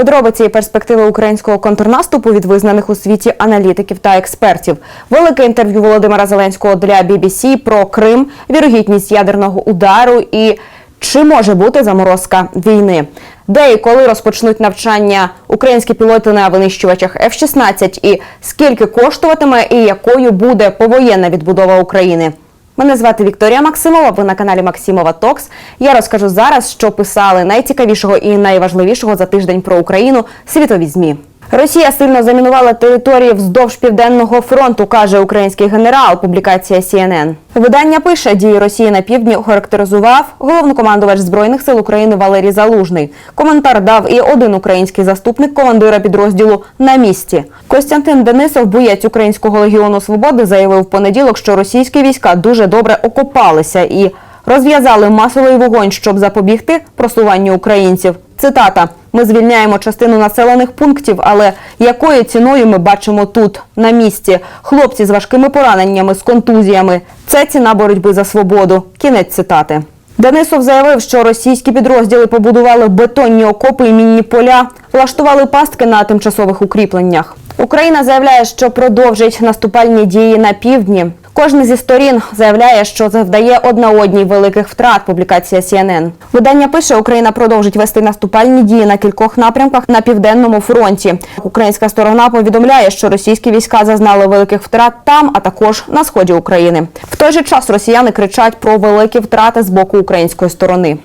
Подробиці і перспективи українського контрнаступу від визнаних у світі аналітиків та експертів. Велике інтерв'ю Володимира Зеленського для BBC про Крим, вірогідність ядерного удару і чи може бути заморозка війни. Де і коли розпочнуть навчання українські пілоти на винищувачах F-16 і скільки коштуватиме і якою буде повоєнна відбудова України. Мене звати Вікторія Максимова. Ви на каналі Максимова Токс. Я розкажу зараз, що писали найцікавішого і найважливішого за тиждень про Україну світові змі. Росія сильно замінувала території вздовж південного фронту, каже український генерал. Публікація CNN. Видання пише, дії Росії на півдні охарактеризував головнокомандувач збройних сил України Валерій Залужний. Коментар дав і один український заступник командира підрозділу на місці. Костянтин Денисов, боєць українського легіону свободи, заявив в понеділок, що російські війська дуже добре окопалися і розв'язали масовий вогонь, щоб запобігти просуванню українців. Цитата: ми звільняємо частину населених пунктів, але якою ціною ми бачимо тут, на місці, хлопці з важкими пораненнями, з контузіями. Це ціна боротьби за свободу. Кінець цитати. Денисов заявив, що російські підрозділи побудували бетонні окопи і мінні поля, влаштували пастки на тимчасових укріпленнях. Україна заявляє, що продовжить наступальні дії на півдні. Кожна зі сторін заявляє, що завдає одна одній великих втрат. Публікація CNN. Видання пише, Україна продовжить вести наступальні дії на кількох напрямках на південному фронті. Українська сторона повідомляє, що російські війська зазнали великих втрат там, а також на сході України. В той же час росіяни кричать про великі втрати з боку української сторони.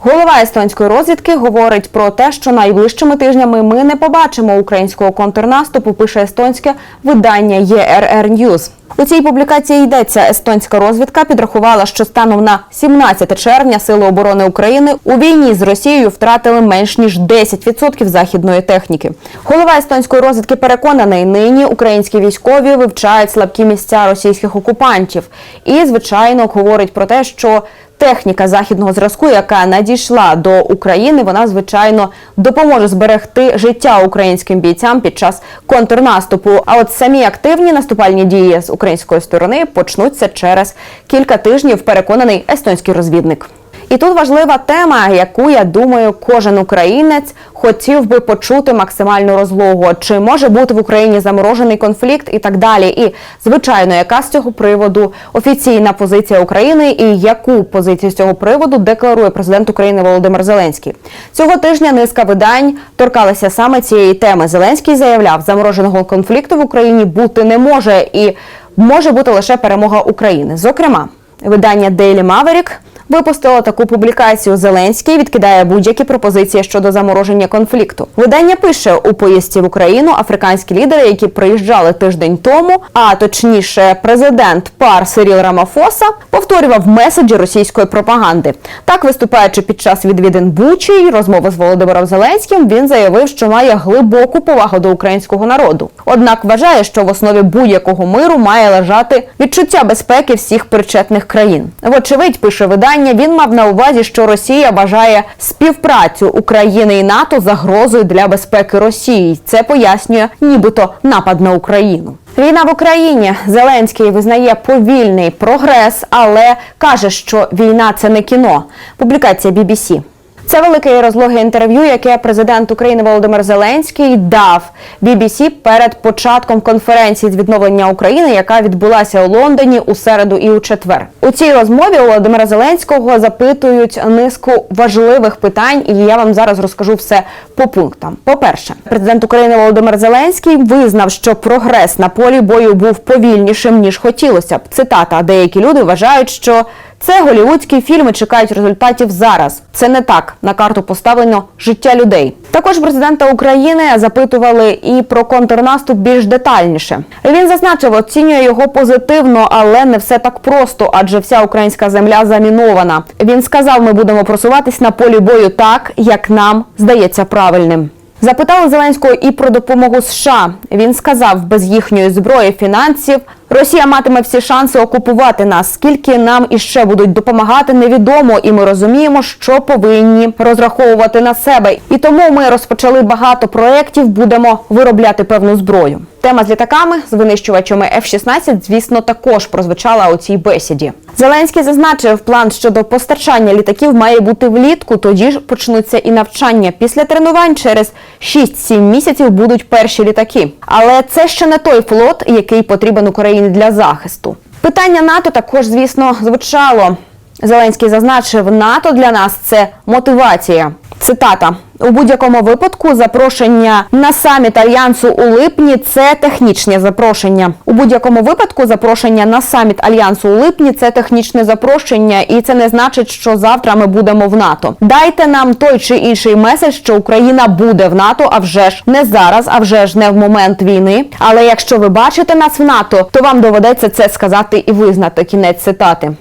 Голова естонської розвідки говорить про те, що найближчими тижнями ми не побачимо українського контрнаступу. Пише естонське видання ERR News. У цій публікації йдеться, естонська розвідка підрахувала, що станом на 17 червня Сили оборони України у війні з Росією втратили менш ніж 10% західної техніки. Голова естонської розвідки переконаний, нині українські військові вивчають слабкі місця російських окупантів і, звичайно, говорить про те, що Техніка західного зразку, яка надійшла до України, вона звичайно допоможе зберегти життя українським бійцям під час контрнаступу. А от самі активні наступальні дії з української сторони почнуться через кілька тижнів. Переконаний естонський розвідник. І тут важлива тема, яку я думаю, кожен українець хотів би почути максимальну розлогу. Чи може бути в Україні заморожений конфлікт і так далі? І звичайно, яка з цього приводу офіційна позиція України і яку позицію з цього приводу декларує президент України Володимир Зеленський? Цього тижня низка видань торкалися саме цієї теми. Зеленський заявляв, замороженого конфлікту в Україні бути не може і може бути лише перемога України. Зокрема, видання Daily Maverick випустило таку публікацію. Зеленський відкидає будь-які пропозиції щодо замороження конфлікту. Видання пише у поїздці в Україну африканські лідери, які приїжджали тиждень тому, а точніше, президент пар Сиріл Рамафоса повторював меседжі російської пропаганди. Так, виступаючи під час відвідин Бучі й розмови з Володимиром Зеленським, він заявив, що має глибоку повагу до українського народу. Однак вважає, що в основі будь-якого миру має лежати відчуття безпеки всіх причетних країн. Вочевидь, пише видання. Він мав на увазі, що Росія вважає співпрацю України і НАТО загрозою для безпеки Росії. Це пояснює, нібито напад на Україну. Війна в Україні Зеленський визнає повільний прогрес, але каже, що війна це не кіно. Публікація BBC. Це велике і розлоге інтерв'ю, яке президент України Володимир Зеленський дав BBC перед початком конференції з відновлення України, яка відбулася у Лондоні у середу і у четвер. У цій розмові у Володимира Зеленського запитують низку важливих питань, і я вам зараз розкажу все по пунктам. По-перше, президент України Володимир Зеленський визнав, що прогрес на полі бою був повільнішим ніж хотілося б. Цитата: деякі люди вважають, що це голівудські фільми чекають результатів зараз. Це не так. На карту поставлено життя людей. Також президента України запитували і про контрнаступ більш детальніше. Він зазначив, оцінює його позитивно, але не все так просто, адже вся українська земля замінована. Він сказав: ми будемо просуватись на полі бою так, як нам здається правильним. Запитали Зеленського і про допомогу США. Він сказав, без їхньої зброї, фінансів Росія матиме всі шанси окупувати нас. Скільки нам іще будуть допомагати, невідомо, і ми розуміємо, що повинні розраховувати на себе. І тому ми розпочали багато проєктів, будемо виробляти певну зброю. Тема з літаками з винищувачами F-16, звісно, також прозвучала у цій бесіді. Зеленський зазначив, план щодо постачання літаків має бути влітку. Тоді ж почнуться і навчання. Після тренувань через 6-7 місяців будуть перші літаки. Але це ще не той флот, який потрібен Україні для захисту. Питання НАТО також, звісно, звучало. Зеленський зазначив, НАТО для нас це мотивація. Цитата у будь-якому випадку запрошення на саміт альянсу у липні це технічне запрошення. У будь-якому випадку запрошення на саміт альянсу у липні це технічне запрошення, і це не значить, що завтра ми будемо в НАТО. Дайте нам той чи інший меседж, що Україна буде в НАТО, а вже ж не зараз, а вже ж не в момент війни. Але якщо ви бачите нас в НАТО, то вам доведеться це сказати і визнати. Кінець цитати.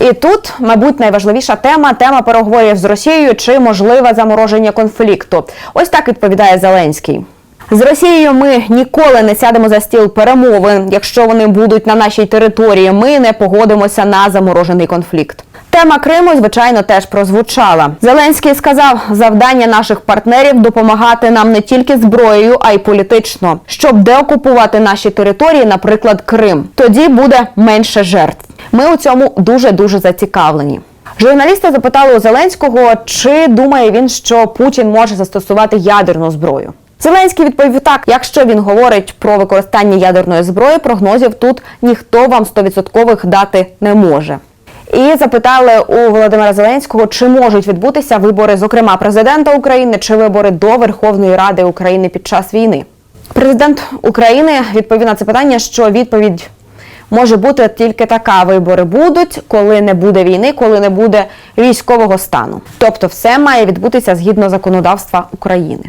І тут, мабуть, найважливіша тема тема переговорів з Росією чи можливе замороження конфлікту. Ось так відповідає Зеленський. З Росією ми ніколи не сядемо за стіл перемовин. Якщо вони будуть на нашій території, ми не погодимося на заморожений конфлікт. Тема Криму, звичайно, теж прозвучала. Зеленський сказав, завдання наших партнерів допомагати нам не тільки зброєю, а й політично, щоб деокупувати наші території, наприклад, Крим. Тоді буде менше жертв. Ми у цьому дуже дуже зацікавлені. Журналісти запитали у Зеленського, чи думає він, що Путін може застосувати ядерну зброю. Зеленський відповів так: якщо він говорить про використання ядерної зброї, прогнозів тут ніхто вам 100% дати не може. І запитали у Володимира Зеленського, чи можуть відбутися вибори, зокрема президента України, чи вибори до Верховної Ради України під час війни. Президент України відповів на це питання, що відповідь може бути тільки така: вибори будуть, коли не буде війни, коли не буде військового стану. Тобто, все має відбутися згідно законодавства України.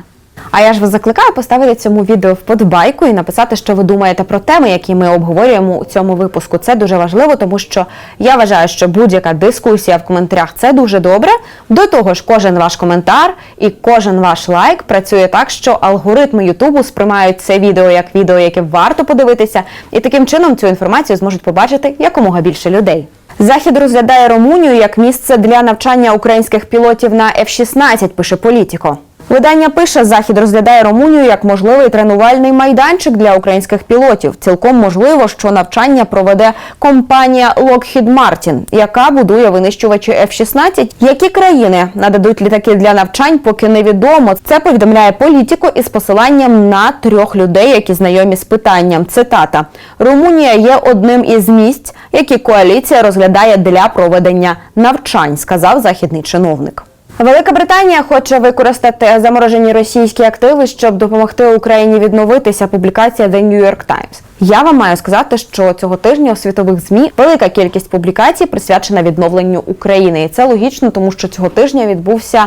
А я ж вас закликаю поставити цьому відео вподобайку і написати, що ви думаєте про теми, які ми обговорюємо у цьому випуску. Це дуже важливо, тому що я вважаю, що будь-яка дискусія в коментарях це дуже добре. До того ж, кожен ваш коментар і кожен ваш лайк працює так, що алгоритми Ютубу сприймають це відео як відео, яке варто подивитися, і таким чином цю інформацію зможуть побачити якомога більше людей. Захід розглядає Румунію як місце для навчання українських пілотів на F-16, пише Політіко. Видання пише, захід розглядає Румунію як можливий тренувальний майданчик для українських пілотів. Цілком можливо, що навчання проведе компанія Lockheed Martin, яка будує винищувачі F-16. Які країни нададуть літаки для навчань, поки невідомо. Це повідомляє політико із посиланням на трьох людей, які знайомі з питанням. Цитата: Румунія є одним із місць, які коаліція розглядає для проведення навчань, сказав західний чиновник. Велика Британія хоче використати заморожені російські активи, щоб допомогти Україні відновитися. Публікація The New York Times. Я вам маю сказати, що цього тижня у світових змі велика кількість публікацій присвячена відновленню України, і це логічно, тому що цього тижня відбувся.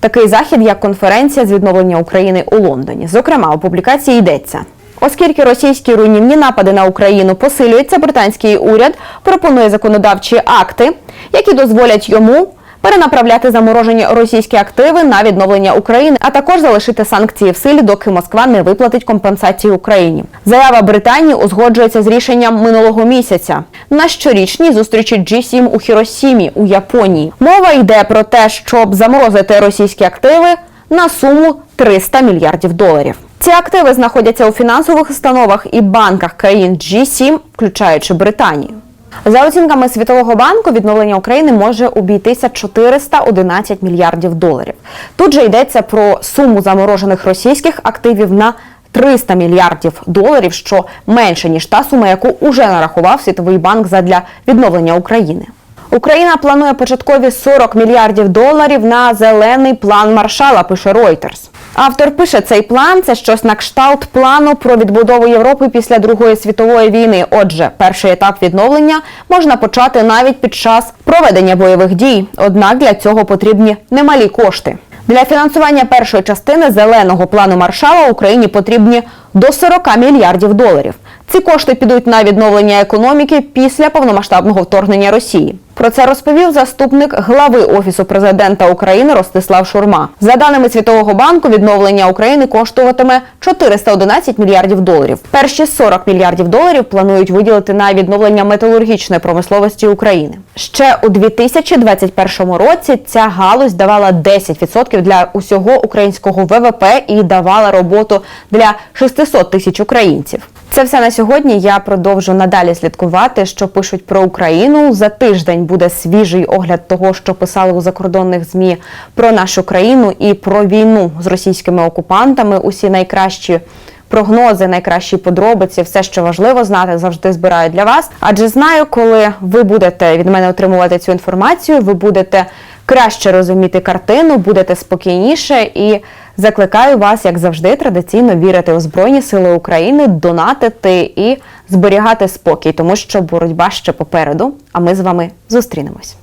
Такий захід, як конференція з відновлення України у Лондоні. Зокрема, у публікації йдеться. Оскільки російські руйнівні напади на Україну посилюються, британський уряд пропонує законодавчі акти, які дозволять йому перенаправляти заморожені російські активи на відновлення України, а також залишити санкції в силі, доки Москва не виплатить компенсацію Україні. Заява Британії узгоджується з рішенням минулого місяця на щорічній зустрічі G7 у Хіросімі у Японії. Мова йде про те, щоб заморозити російські активи на суму 300 мільярдів доларів. Ці активи знаходяться у фінансових установах і банках країн G7, включаючи Британію. За оцінками Світового банку, відновлення України може обійтися 411 мільярдів доларів. Тут же йдеться про суму заморожених російських активів на 300 мільярдів доларів, що менше ніж та сума, яку уже нарахував Світовий банк задля відновлення України. Україна планує початкові 40 мільярдів доларів на зелений план Маршала, пише Reuters. Автор пише, цей план це щось на кшталт плану про відбудову Європи після Другої світової війни. Отже, перший етап відновлення можна почати навіть під час проведення бойових дій. Однак для цього потрібні немалі кошти. Для фінансування першої частини зеленого плану Маршала Україні потрібні до 40 мільярдів доларів. Ці кошти підуть на відновлення економіки після повномасштабного вторгнення Росії. Про це розповів заступник глави офісу президента України Ростислав Шурма. За даними Світового банку, відновлення України коштуватиме 411 мільярдів доларів. Перші 40 мільярдів доларів планують виділити на відновлення металургічної промисловості України. Ще у 2021 році ця галузь давала 10% для усього українського ВВП і давала роботу для 600 тисяч українців. Це все на сьогодні. Я продовжу надалі слідкувати, що пишуть про Україну. За тиждень буде свіжий огляд того, що писали у закордонних змі про нашу країну і про війну з російськими окупантами. Усі найкращі. Прогнози, найкращі подробиці, все, що важливо знати, завжди збираю для вас. Адже знаю, коли ви будете від мене отримувати цю інформацію, ви будете краще розуміти картину, будете спокійніше і закликаю вас, як завжди, традиційно вірити у Збройні Сили України, донатити і зберігати спокій, тому що боротьба ще попереду. А ми з вами зустрінемось.